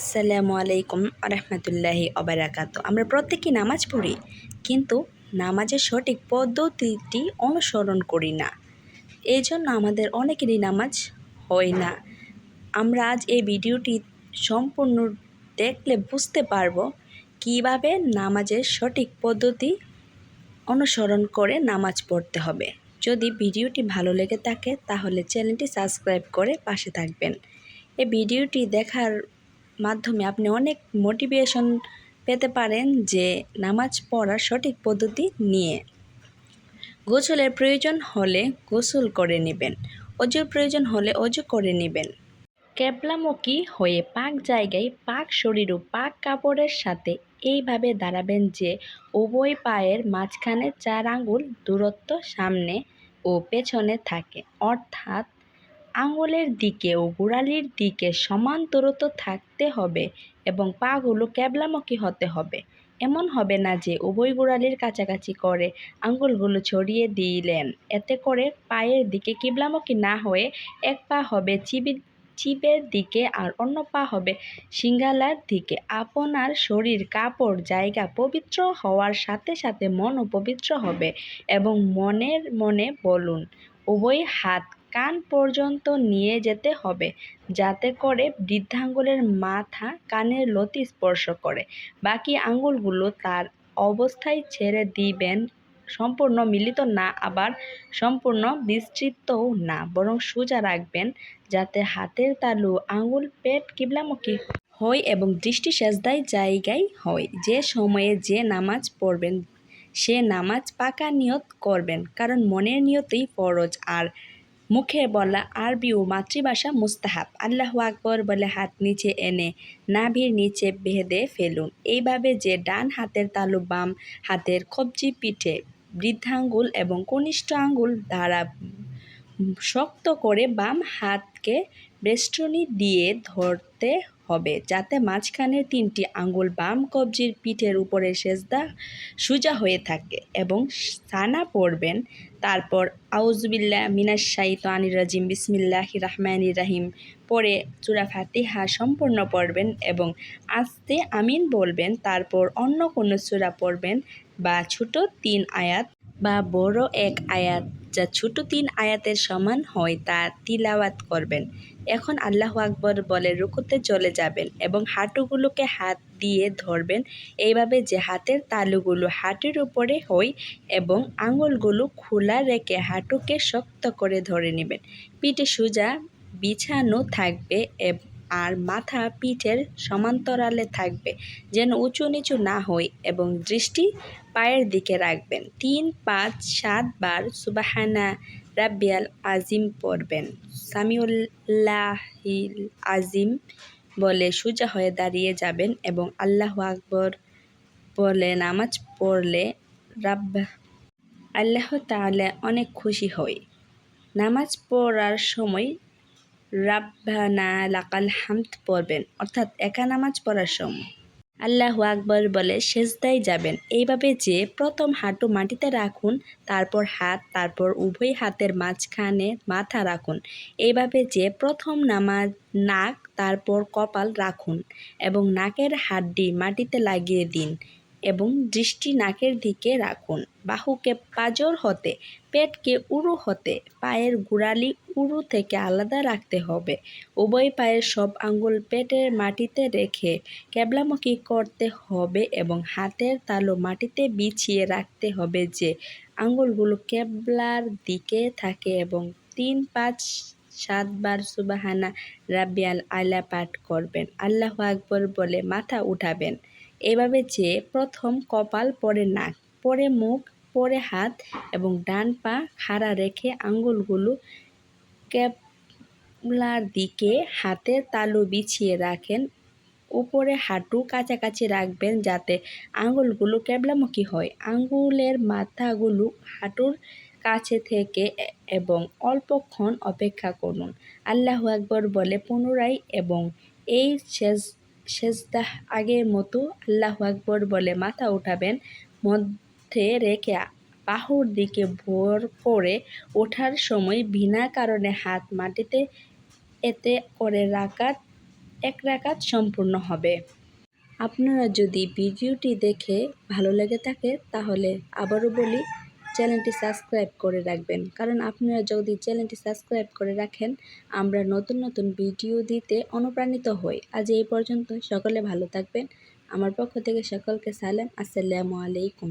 আসসালামু আলাইকুম রহমতুল্লাহি অবরাকাত আমরা প্রত্যেকেই নামাজ পড়ি, কিন্তু নামাজের সঠিক পদ্ধতিটি অনুসরণ করি না। এই জন্য আমাদের অনেকেরই নামাজ হয় না। আমরা আজ এই ভিডিওটি সম্পূর্ণ দেখলে বুঝতে পারব কীভাবে নামাজের সঠিক পদ্ধতি অনুসরণ করে নামাজ পড়তে হবে। যদি ভিডিওটি ভালো লেগে থাকে, তাহলে চ্যানেলটি সাবস্ক্রাইব করে পাশে থাকবেন। এই ভিডিওটি দেখার মাধ্যমে আপনি অনেক মোটিভেশন পেতে পারেন যে নামাজ পড়ার সঠিক পদ্ধতি নিয়ে। গোসলের প্রয়োজন হলে গোসল করে নেবেন, অজুর প্রয়োজন হলে অজু করে নেবেন। ক্যাবলামুখী হয়ে পাক জায়গায় পাক শরীর ও পাক কাপড়ের সাথে এইভাবে দাঁড়াবেন যে উভয় পায়ের মাঝখানে চার আঙ্গুল দূরত্ব সামনে ও পেছনে থাকে। অর্থাৎ আঙুলের দিকে ও গোড়ালির দিকে সমান দূরত্ব থাকতে হবে এবং পাগুলো ক্যাবলামুখী হতে হবে। এমন হবে না যে উভয় গোড়ালির কাছাকাছি করে আঙুলগুলো ছড়িয়ে দিলেন। এতে করে পায়ের দিকে কিবলামুখী না হয়ে এক পা হবে চিবি চিপের দিকে আর অন্য পা হবে সিঙ্গালার দিকে। আপনার শরীর কাপড় জায়গা পবিত্র হওয়ার সাথে সাথে মনও পবিত্র হবে এবং মনের মনে বলুন, উভয় হাত কান পর্যন্ত নিয়ে যেতে হবে, যাতে করে বৃদ্ধাঙ্গুলের মাথা কানের লতি স্পর্শ করে। বাকি আঙ্গুলগুলো তার অবস্থায় ছেড়ে দিবেন, সম্পূর্ণ মিলিত না, আবার সম্পূর্ণ বিস্তৃতও না, বরং সোজা রাখবেন, যাতে হাতের তালু, আঙ্গুল, পেট কিবলামুখী হয় এবং দৃষ্টি সেজদায় জায়গায় হয়। যে সময়ে যে নামাজ পড়বেন, সে নামাজ পাকা নিয়ত করবেন, কারণ মনের নিয়তেই ফরজ, আর মুখে বলা আরবি ও মাতৃভাষা মুস্তাহাব। আল্লাহ আকবর বলে হাত নিচে এনে নাভির নিচে বেঁধে ফেলুন। এইভাবে যে ডান হাতের তালু বাম হাতের কবজি পিঠে বৃদ্ধাঙ্গুল এবং কনিষ্ঠ আঙ্গুল দ্বারা শক্ত করে বাম হাতকে বেষ্টনী দিয়ে ধরতে হবে, যাতে মাঝখানের তিনটি আঙ্গুল বাম কবজির পিঠের উপরে সেজদা সোজা হয়ে থাকে এবং সানা পড়বেন। তারপর আউজবিল্লা মিনাস শাহিত আনির রাজিম বিসমিল্লাহ রহমান রাহিম। পরে চূড়া ফাতিহা সম্পূর্ণ পড়বেন এবং আস্তে আমিন বলবেন। তারপর অন্য কোনো চূড়া পড়বেন বা ছোট তিন আয়াত বা বড় এক আয়াত। যা ছোট তিন আয়াতের সমান হয় তা তিলাওয়াত করবেন। এখন আল্লাহ আকবর বলে, রুকুতে চলে যাবেন এবং হাঁটুগুলোকে হাত দিয়ে ধরবেন। এইভাবে যে হাতের তালুগুলো হাঁটুর উপরে হয় এবং আঙুলগুলো খোলা রেখে হাঁটুকে শক্ত করে ধরে নেবেন। পিঠে সোজা বিছানো থাকবে আর মাথা পিঠের সমান্তরালে থাকবে, যেন উঁচু নিচু না হয় এবং দৃষ্টি পায়ের দিকে রাখবেন। তিন, পাঁচ, সাত বার সুবাহানা রাব্বিয়াল আজিম পড়বেন। সামিউল্লাহিল আজিম বলে সোজা হয়ে দাঁড়িয়ে যাবেন এবং আল্লাহ আকবর বলে নামাজ পড়লে রাব্ব, আল্লাহ তাহলে অনেক খুশি হয় নামাজ পড়ার সময় রাব্বানা লাকাল হামদ পড়বেন, অর্থাৎ একা নামাজ পড়ার সময়। আল্লাহ আকবর বলে সেজদাই যাবেন। এইভাবে যে প্রথম হাঁটু মাটিতে রাখুন, তারপর হাত, তারপর উভয় হাতের মাঝখানে মাথা রাখুন। এইভাবে যে প্রথম নামাজ, নাক, তারপর কপাল রাখুন এবং নাকের হাড্ডি মাটিতে লাগিয়ে দিন। এবং দৃষ্টি নাকের দিকে রাখুন। বাহুকে পাজর হতে, পেটকে উরু হতে, পায়ের গোড়ালি উরু থেকে আলাদা রাখতে হবে। উভয় পায়ের সব আঙ্গুল পেটের মাটিতে রেখে ক্যাবলামুখী করতে হবে এবং হাতের তালু মাটিতে বিছিয়ে রাখতে হবে যে আঙ্গুলগুলো কেবলার দিকে থাকে এবং তিন, পাঁচ, সাতবার সুবাহানা রাবিয়াল আলা পাঠ করবেন। আল্লাহ আকবর বলে মাথা উঠাবেন। এভাবে যে প্রথম কপাল পরে নাক, পরে মুখ, পরে হাত এবং ডান পা খাড়া রেখে আঙ্গুলগুলো ক্যাবলার দিকে হাতের তালু বিছিয়ে রাখেন। উপরে হাঁটু কাছাকাছি রাখবেন যাতে আঙ্গুলগুলো ক্যাবলামুখী হয়। আঙ্গুলের মাথাগুলো হাঁটুর কাছে থেকে এবং অল্পক্ষণ অপেক্ষা করুন। আল্লাহ আকবর বলে, পুনরায় এবং এই শেষ সেজদাহ আগের মতো আল্লাহ আকবর বলে মাথা উঠাবেন, মধ্যে রেখে বাহুর দিকে ভোর করে ওঠার সময় বিনা কারণে হাত মাটিতে এতে করে রাকাত, এক রাকাত সম্পূর্ণ হবে। আপনারা যদি ভিডিওটি দেখে ভালো লেগে থাকে, তাহলে আবারও বলি চ্যানেলটি সাবস্ক্রাইব করে রাখবেন। কারণ আপনারা যদি চ্যানেলটি সাবস্ক্রাইব করে রাখেন, আমরা নতুন নতুন ভিডিও দিতে অনুপ্রাণিত হই। আজ এই পর্যন্ত সকলে ভালো থাকবেন। আমার পক্ষ থেকে সকলকে সালাম। আসসালামু আলাইকুম।